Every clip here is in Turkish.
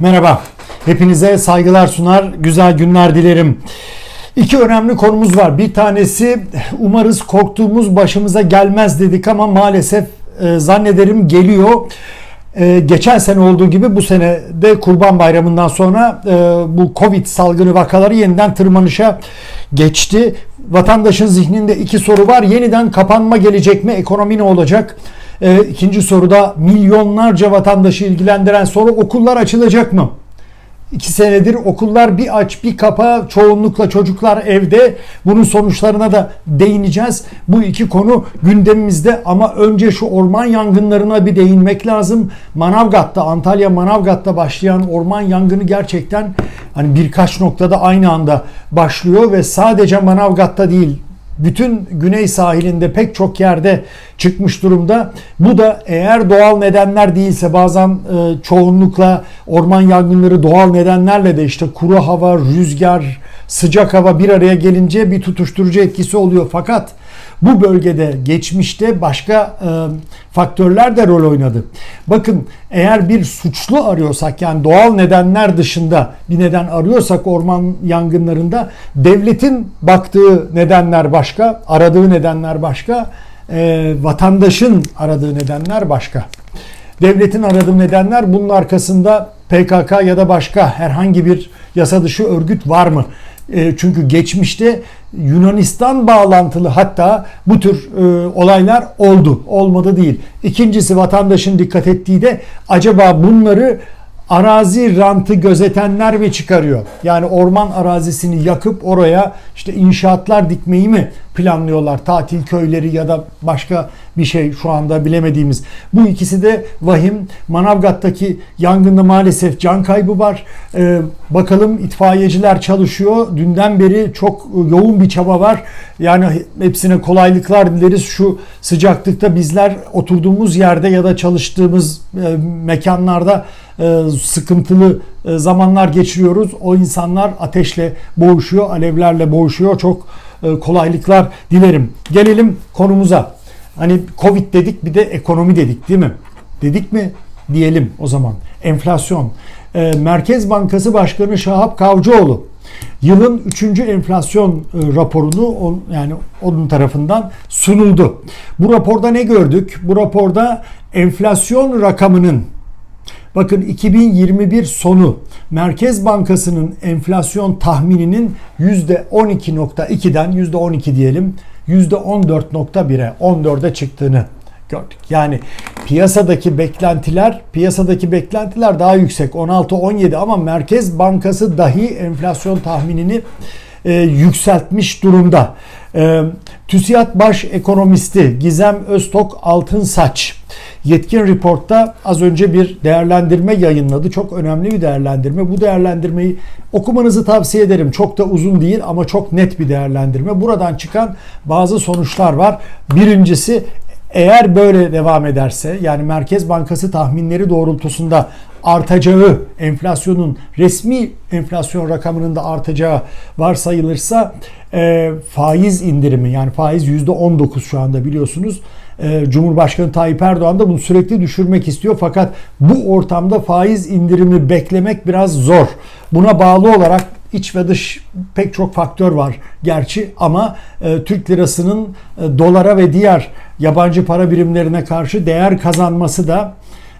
Merhaba. Hepinize saygılar sunar, güzel günler dilerim. İki önemli konumuz var. Bir tanesi umarız korktuğumuz başımıza gelmez dedik ama maalesef e, zannederim geliyor. E, geçen sene olduğu gibi bu sene de Kurban Bayramı'ndan sonra e, bu Covid salgını vakaları yeniden tırmanışa geçti. Vatandaşın zihninde iki soru var. Yeniden kapanma gelecek mi? Ekonomi ne olacak? E, ikinci soruda milyonlarca vatandaşı ilgilendiren soru okullar açılacak mı? İki senedir okullar bir aç bir kapa çoğunlukla çocuklar evde. Bunun sonuçlarına da değineceğiz. Bu iki konu gündemimizde ama önce şu orman yangınlarına bir değinmek lazım. Manavgat'ta Antalya Manavgat'ta başlayan orman yangını gerçekten hani birkaç noktada aynı anda başlıyor ve sadece Manavgat'ta değil bütün güney sahilinde pek çok yerde çıkmış durumda. Bu da eğer doğal nedenler değilse bazen e, çoğunlukla orman yangınları doğal nedenlerle de işte kuru hava, rüzgar, sıcak hava bir araya gelince bir tutuşturucu etkisi oluyor. Fakat bu bölgede geçmişte başka e, faktörler de rol oynadı. Bakın eğer bir suçlu arıyorsak yani doğal nedenler dışında bir neden arıyorsak orman yangınlarında devletin baktığı nedenler başka, aradığı nedenler başka, e, vatandaşın aradığı nedenler başka. Devletin aradığı nedenler bunun arkasında PKK ya da başka herhangi bir yasa dışı örgüt var mı? E, çünkü geçmişte Yunanistan bağlantılı hatta bu tür e, olaylar oldu. Olmadı değil. İkincisi vatandaşın dikkat ettiği de acaba bunları arazi rantı gözetenler mi çıkarıyor? Yani orman arazisini yakıp oraya işte inşaatlar dikmeyi mi planlıyorlar? Tatil köyleri ya da başka bir şey şu anda bilemediğimiz. Bu ikisi de vahim. Manavgat'taki yangında maalesef can kaybı var. Ee, bakalım itfaiyeciler çalışıyor. Dünden beri çok yoğun bir çaba var. Yani hepsine kolaylıklar dileriz. Şu sıcaklıkta bizler oturduğumuz yerde ya da çalıştığımız e, mekanlarda e, sıkıntılı e, zamanlar geçiriyoruz. O insanlar ateşle boğuşuyor, alevlerle boğuşuyor. Çok kolaylıklar dilerim. Gelelim konumuza. Hani Covid dedik bir de ekonomi dedik değil mi? Dedik mi? Diyelim o zaman. Enflasyon. Merkez Bankası Başkanı Şahap Kavcıoğlu yılın 3. enflasyon raporunu yani onun tarafından sunuldu. Bu raporda ne gördük? Bu raporda enflasyon rakamının Bakın 2021 sonu Merkez Bankası'nın enflasyon tahmininin %12.2'den %12 diyelim %14.1'e 14'e çıktığını gördük. Yani piyasadaki beklentiler piyasadaki beklentiler daha yüksek 16-17 ama Merkez Bankası dahi enflasyon tahminini e, yükseltmiş durumda. E, TÜSİAD Baş Ekonomisti Gizem Öztok Altınsaç Yetkin Report'ta az önce bir değerlendirme yayınladı. Çok önemli bir değerlendirme. Bu değerlendirmeyi okumanızı tavsiye ederim. Çok da uzun değil ama çok net bir değerlendirme. Buradan çıkan bazı sonuçlar var. Birincisi eğer böyle devam ederse yani Merkez Bankası tahminleri doğrultusunda artacağı, enflasyonun resmi enflasyon rakamının da artacağı varsayılırsa e, faiz indirimi yani faiz %19 şu anda biliyorsunuz. E, Cumhurbaşkanı Tayyip Erdoğan da bunu sürekli düşürmek istiyor fakat bu ortamda faiz indirimi beklemek biraz zor. Buna bağlı olarak iç ve dış pek çok faktör var gerçi ama e, Türk lirasının e, dolara ve diğer yabancı para birimlerine karşı değer kazanması da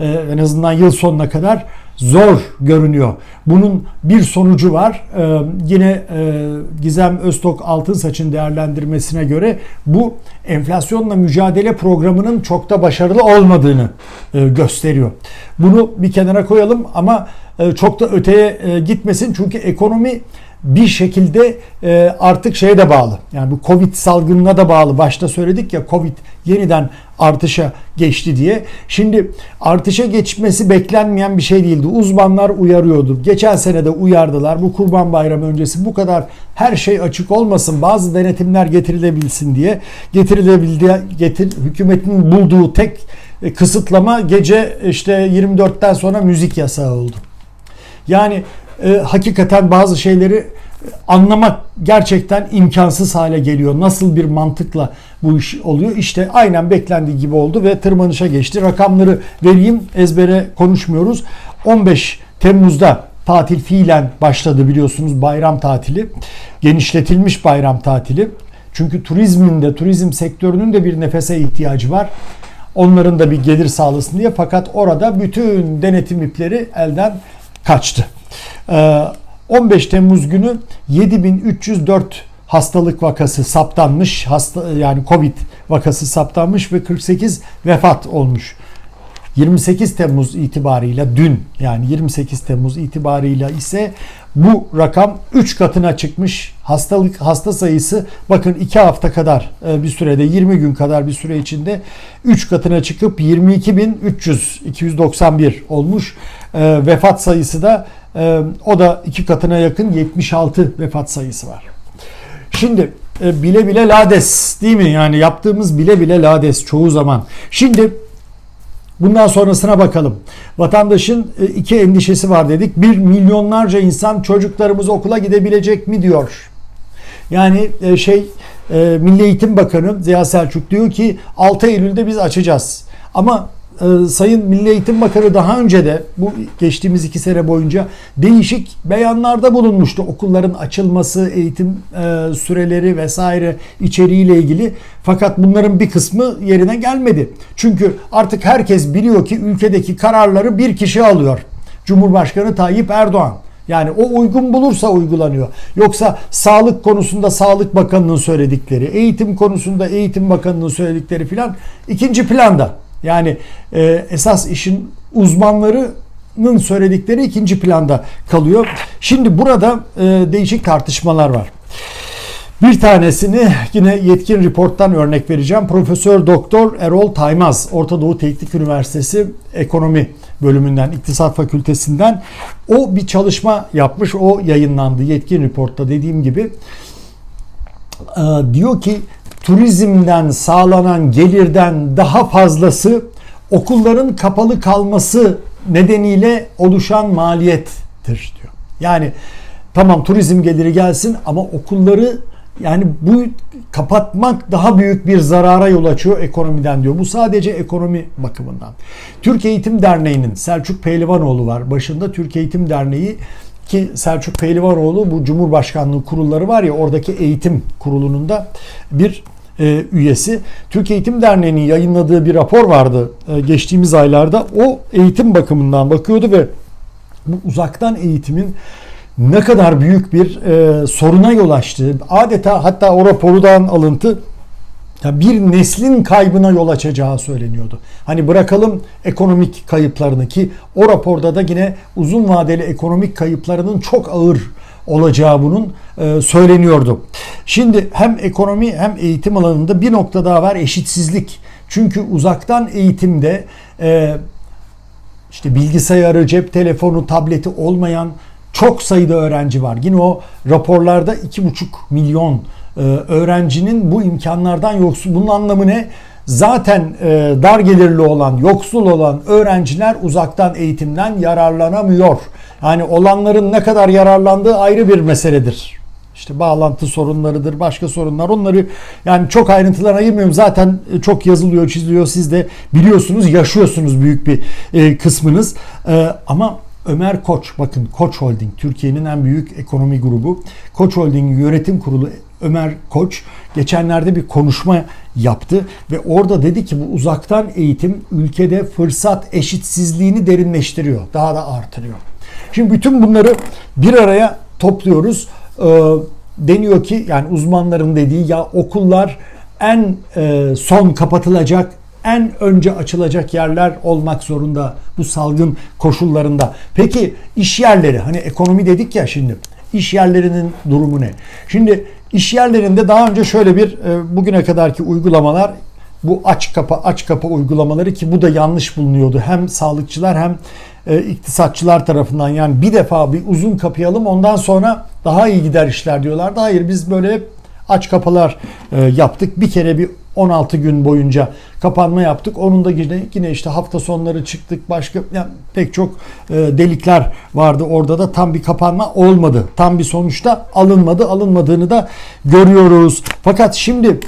e, en azından yıl sonuna kadar zor görünüyor. Bunun bir sonucu var. Ee, yine e, Gizem Öztok Altınsaç'ın değerlendirmesine göre bu enflasyonla mücadele programının çok da başarılı olmadığını e, gösteriyor. Bunu bir kenara koyalım ama e, çok da öteye e, gitmesin çünkü ekonomi bir şekilde e, artık şeye de bağlı. Yani bu Covid salgınına da bağlı. Başta söyledik ya Covid yeniden artışa geçti diye. Şimdi artışa geçmesi beklenmeyen bir şey değildi. Uzmanlar uyarıyordu. Geçen sene de uyardılar. Bu Kurban Bayramı öncesi bu kadar her şey açık olmasın. Bazı denetimler getirilebilsin diye. Getirilebildi getir hükümetin bulduğu tek e, kısıtlama gece işte 24'ten sonra müzik yasağı oldu. Yani e, hakikaten bazı şeyleri anlamak gerçekten imkansız hale geliyor. Nasıl bir mantıkla bu iş oluyor? İşte aynen beklendiği gibi oldu ve tırmanışa geçti. Rakamları vereyim ezbere konuşmuyoruz. 15 Temmuz'da tatil fiilen başladı biliyorsunuz bayram tatili. Genişletilmiş bayram tatili. Çünkü turizmin de turizm sektörünün de bir nefese ihtiyacı var. Onların da bir gelir sağlasın diye fakat orada bütün denetim ipleri elden kaçtı. Ee, 15 Temmuz günü 7304 hastalık vakası saptanmış. Hasta yani Covid vakası saptanmış ve 48 vefat olmuş. 28 Temmuz itibarıyla dün yani 28 Temmuz itibarıyla ise bu rakam 3 katına çıkmış. Hastalık hasta sayısı bakın 2 hafta kadar e, bir sürede 20 gün kadar bir süre içinde 3 katına çıkıp 22.300 291 olmuş. E, vefat sayısı da e, o da 2 katına yakın 76 vefat sayısı var. Şimdi bile bile lades değil mi? Yani yaptığımız bile bile lades çoğu zaman. Şimdi Bundan sonrasına bakalım. Vatandaşın iki endişesi var dedik. Bir milyonlarca insan çocuklarımız okula gidebilecek mi diyor. Yani şey Milli Eğitim Bakanı Ziya Selçuk diyor ki 6 Eylül'de biz açacağız. Ama e, Sayın Milli Eğitim Bakanı daha önce de bu geçtiğimiz iki sene boyunca değişik beyanlarda bulunmuştu. Okulların açılması, eğitim e, süreleri vesaire içeriğiyle ilgili. Fakat bunların bir kısmı yerine gelmedi. Çünkü artık herkes biliyor ki ülkedeki kararları bir kişi alıyor. Cumhurbaşkanı Tayyip Erdoğan. Yani o uygun bulursa uygulanıyor. Yoksa sağlık konusunda Sağlık Bakanı'nın söyledikleri, eğitim konusunda Eğitim Bakanı'nın söyledikleri filan ikinci planda. Yani e, esas işin uzmanlarının söyledikleri ikinci planda kalıyor. Şimdi burada e, değişik tartışmalar var. Bir tanesini yine yetkin reporttan örnek vereceğim. Profesör Doktor Erol Taymaz, Orta Doğu Teknik Üniversitesi Ekonomi bölümünden, İktisat Fakültesinden o bir çalışma yapmış. O yayınlandı yetkin reportta dediğim gibi. Ee, diyor ki turizmden sağlanan gelirden daha fazlası okulların kapalı kalması nedeniyle oluşan maliyettir diyor. Yani tamam turizm geliri gelsin ama okulları yani bu kapatmak daha büyük bir zarara yol açıyor ekonomiden diyor. Bu sadece ekonomi bakımından. Türk Eğitim Derneği'nin Selçuk Pehlivanoğlu var. Başında Türk Eğitim Derneği ki Selçuk Pehlivanoğlu bu Cumhurbaşkanlığı kurulları var ya oradaki eğitim kurulunun da bir e, üyesi. Türk Eğitim Derneği'nin yayınladığı bir rapor vardı e, geçtiğimiz aylarda. O eğitim bakımından bakıyordu ve bu uzaktan eğitimin ne kadar büyük bir e, soruna yol açtığı, adeta hatta o raporudan alıntı bir neslin kaybına yol açacağı söyleniyordu. Hani bırakalım ekonomik kayıplarını ki o raporda da yine uzun vadeli ekonomik kayıplarının çok ağır olacağı bunun e, söyleniyordu. Şimdi hem ekonomi hem eğitim alanında bir nokta daha var eşitsizlik. Çünkü uzaktan eğitimde e, işte bilgisayarı, cep telefonu, tableti olmayan çok sayıda öğrenci var. Yine o raporlarda 2,5 milyon e, öğrencinin bu imkanlardan yoksul. Bunun anlamı ne? Zaten e, dar gelirli olan, yoksul olan öğrenciler uzaktan eğitimden yararlanamıyor. Yani olanların ne kadar yararlandığı ayrı bir meseledir. İşte bağlantı sorunlarıdır, başka sorunlar. Onları yani çok ayrıntılarına girmiyorum. Zaten çok yazılıyor, çiziliyor. Siz de biliyorsunuz, yaşıyorsunuz büyük bir e, kısmınız. E, ama Ömer Koç, bakın Koç Holding, Türkiye'nin en büyük ekonomi grubu. Koç Holding yönetim kurulu Ömer Koç geçenlerde bir konuşma yaptı ve orada dedi ki bu uzaktan eğitim ülkede fırsat eşitsizliğini derinleştiriyor, daha da artırıyor. Şimdi bütün bunları bir araya topluyoruz. Ee, deniyor ki yani uzmanların dediği ya okullar en e, son kapatılacak en önce açılacak yerler olmak zorunda bu salgın koşullarında. Peki iş yerleri hani ekonomi dedik ya şimdi iş yerlerinin durumu ne? Şimdi iş yerlerinde daha önce şöyle bir e, bugüne kadarki uygulamalar bu aç kapa aç kapa uygulamaları ki bu da yanlış bulunuyordu. Hem sağlıkçılar hem e, iktisatçılar tarafından yani bir defa bir uzun kapayalım ondan sonra daha iyi gider işler diyorlardı. Hayır biz böyle aç kapalar e, yaptık. Bir kere bir 16 gün boyunca kapanma yaptık. Onun da yine, yine işte hafta sonları çıktık. Başka yani pek çok e, delikler vardı. Orada da tam bir kapanma olmadı. Tam bir sonuçta alınmadı. Alınmadığını da görüyoruz. Fakat şimdi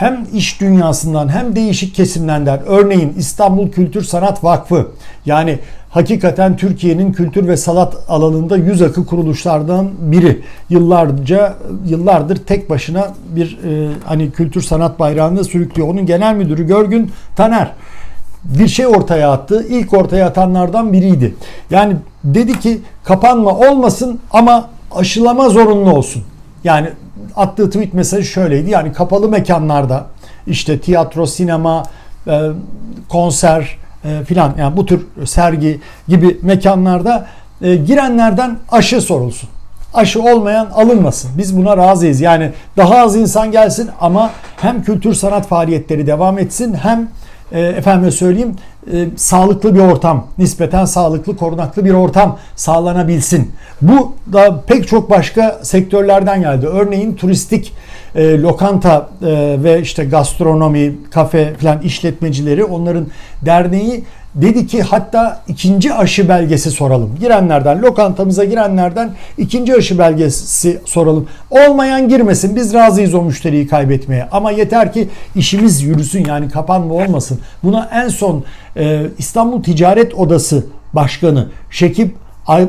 hem iş dünyasından hem değişik kesimlerden örneğin İstanbul Kültür Sanat Vakfı yani hakikaten Türkiye'nin kültür ve sanat alanında yüz akı kuruluşlardan biri. Yıllarca yıllardır tek başına bir e, hani kültür sanat bayrağını sürüklüyor. Onun genel müdürü Görgün Taner bir şey ortaya attı. İlk ortaya atanlardan biriydi. Yani dedi ki kapanma olmasın ama aşılama zorunlu olsun. Yani attığı tweet mesajı şöyleydi. Yani kapalı mekanlarda işte tiyatro, sinema, e, konser e, filan yani bu tür sergi gibi mekanlarda e, girenlerden aşı sorulsun. Aşı olmayan alınmasın. Biz buna razıyız. Yani daha az insan gelsin ama hem kültür sanat faaliyetleri devam etsin hem e, efendime söyleyeyim e, sağlıklı bir ortam, nispeten sağlıklı, korunaklı bir ortam sağlanabilsin. Bu da pek çok başka sektörlerden geldi. Örneğin turistik e, lokanta e, ve işte gastronomi, kafe falan işletmecileri onların derneği dedi ki hatta ikinci aşı belgesi soralım. Girenlerden, lokantamıza girenlerden ikinci aşı belgesi soralım. Olmayan girmesin. Biz razıyız o müşteriyi kaybetmeye. Ama yeter ki işimiz yürüsün yani kapanma olmasın. Buna en son e, İstanbul Ticaret Odası Başkanı Şekip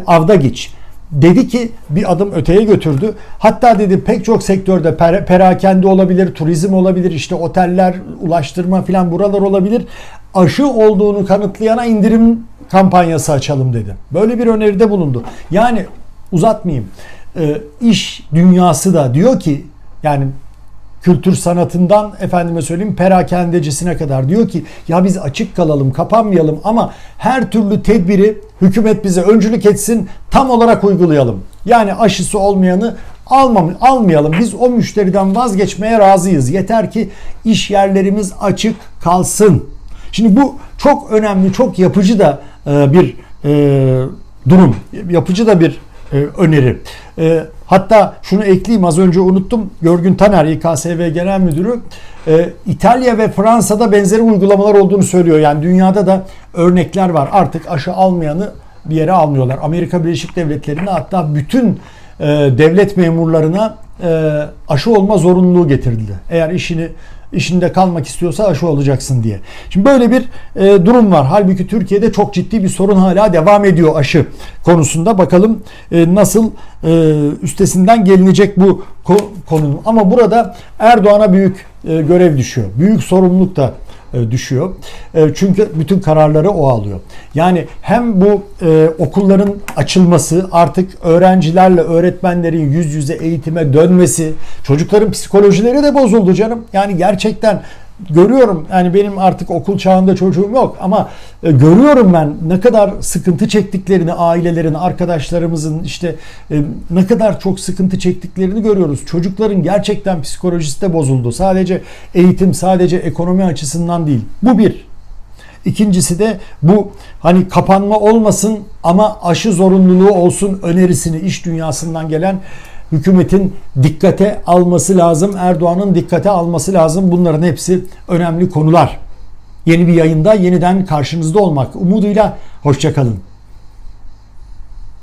Avdagiç dedi ki bir adım öteye götürdü. Hatta dedi pek çok sektörde per- perakende olabilir, turizm olabilir, işte oteller, ulaştırma filan buralar olabilir. Aşı olduğunu kanıtlayana indirim kampanyası açalım dedi. Böyle bir öneride bulundu. Yani uzatmayayım. E, iş dünyası da diyor ki yani kültür sanatından efendime söyleyeyim perakendecisine kadar diyor ki ya biz açık kalalım kapanmayalım ama her türlü tedbiri hükümet bize öncülük etsin tam olarak uygulayalım. Yani aşısı olmayanı almam, almayalım. Biz o müşteriden vazgeçmeye razıyız. Yeter ki iş yerlerimiz açık kalsın. Şimdi bu çok önemli, çok yapıcı da e, bir e, durum. Yapıcı da bir e, öneri. Hatta şunu ekleyeyim az önce unuttum. Görgün Taner İKSV Genel Müdürü İtalya ve Fransa'da benzeri uygulamalar olduğunu söylüyor. Yani dünyada da örnekler var. Artık aşı almayanı bir yere almıyorlar. Amerika Birleşik Devletleri'nde hatta bütün devlet memurlarına aşı olma zorunluluğu getirildi. Eğer işini işinde kalmak istiyorsa aşı olacaksın diye. Şimdi böyle bir e, durum var. Halbuki Türkiye'de çok ciddi bir sorun hala devam ediyor aşı konusunda. Bakalım e, nasıl e, üstesinden gelinecek bu ko-. Ama burada Erdoğan'a büyük e, görev düşüyor. Büyük sorumluluk da düşüyor. E, çünkü bütün kararları o alıyor. Yani hem bu e, okulların açılması, artık öğrencilerle öğretmenlerin yüz yüze eğitime dönmesi, çocukların psikolojileri de bozuldu canım. Yani gerçekten görüyorum yani benim artık okul çağında çocuğum yok ama e, görüyorum ben ne kadar sıkıntı çektiklerini ailelerin, arkadaşlarımızın işte e, ne kadar çok sıkıntı çektiklerini görüyoruz. Çocukların gerçekten psikolojisi de bozuldu. Sadece eğitim, sadece ekonomi açısından değil. Bu bir. İkincisi de bu hani kapanma olmasın ama aşı zorunluluğu olsun önerisini iş dünyasından gelen hükümetin dikkate alması lazım. Erdoğan'ın dikkate alması lazım. Bunların hepsi önemli konular. Yeni bir yayında yeniden karşınızda olmak umuduyla hoşçakalın.